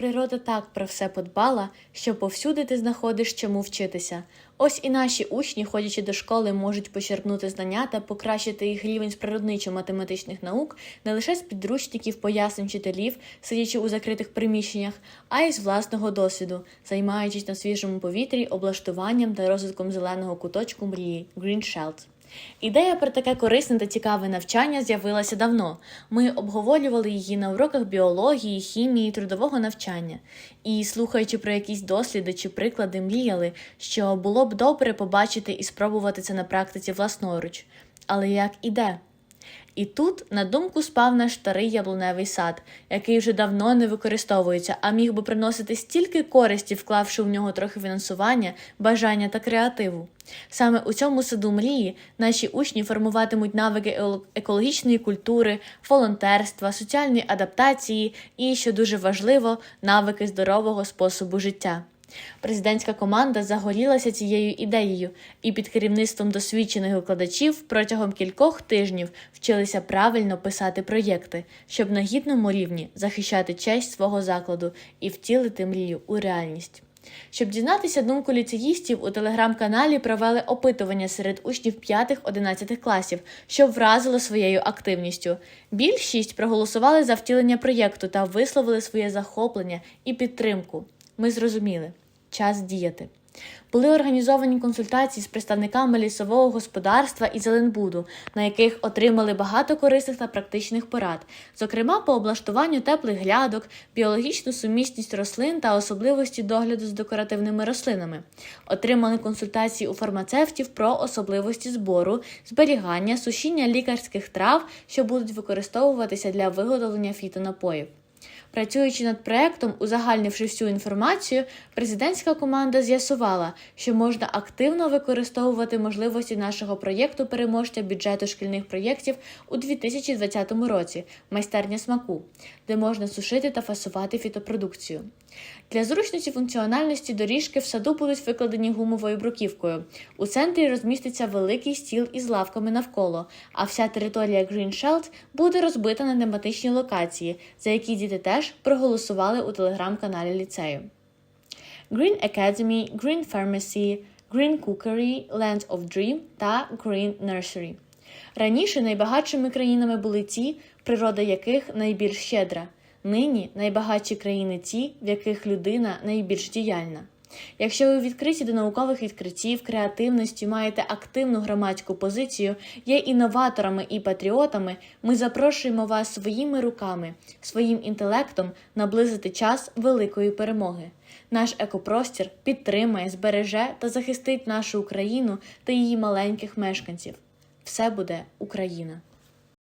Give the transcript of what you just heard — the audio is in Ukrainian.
Природа так про все подбала, що повсюди ти знаходиш чому вчитися. Ось і наші учні, ходячи до школи, можуть почерпнути знання та покращити їх рівень з природничо-математичних наук не лише з підручників, пояснень вчителів, сидячи у закритих приміщеннях, а й з власного досвіду, займаючись на свіжому повітрі, облаштуванням та розвитком зеленого куточку мрії Green Shelt. Ідея про таке корисне та цікаве навчання з'явилася давно. Ми обговорювали її на уроках біології, хімії, трудового навчання. І, слухаючи про якісь досліди чи приклади, мріяли, що було б добре побачити і спробувати це на практиці власноруч. Але як іде? І тут на думку спав наш старий яблуневий сад, який вже давно не використовується, а міг би приносити стільки користі, вклавши в нього трохи фінансування, бажання та креативу. Саме у цьому саду мрії наші учні формуватимуть навики екологічної культури, волонтерства, соціальної адаптації і, що дуже важливо, навики здорового способу життя. Президентська команда загорілася цією ідеєю і під керівництвом досвідчених викладачів протягом кількох тижнів вчилися правильно писати проєкти, щоб на гідному рівні захищати честь свого закладу і втілити мрію у реальність. Щоб дізнатися думку ліцеїстів, у телеграм-каналі провели опитування серед учнів 5-11 класів, що вразило своєю активністю. Більшість проголосували за втілення проєкту та висловили своє захоплення і підтримку. Ми зрозуміли час діяти. Були організовані консультації з представниками лісового господарства і Зеленбуду, на яких отримали багато корисних та практичних порад, зокрема по облаштуванню теплих глядок, біологічну сумісність рослин та особливості догляду з декоративними рослинами. Отримали консультації у фармацевтів про особливості збору, зберігання, сушіння лікарських трав, що будуть використовуватися для виготовлення фітонапоїв. Працюючи над проектом, узагальнивши всю інформацію, президентська команда з'ясувала, що можна активно використовувати можливості нашого проєкту переможця бюджету шкільних проєктів у 2020 році майстерня смаку, де можна сушити та фасувати фітопродукцію. Для зручності функціональності доріжки в саду будуть викладені гумовою бруківкою. У центрі розміститься великий стіл із лавками навколо, а вся територія Green Shelt буде розбита на тематичні локації, за які діти теж проголосували у телеграм-каналі ліцею. Green Academy, Green Pharmacy, Green Cookery, Land of Dream та Green Nursery. Раніше найбагатшими країнами були ті, природа яких найбільш щедра. Нині найбагатші країни ті, в яких людина найбільш діяльна. Якщо ви відкриті до наукових відкриттів, креативності, маєте активну громадську позицію, є інноваторами і патріотами, ми запрошуємо вас своїми руками, своїм інтелектом наблизити час великої перемоги. Наш екопростір підтримає, збереже та захистить нашу Україну та її маленьких мешканців. Все буде Україна!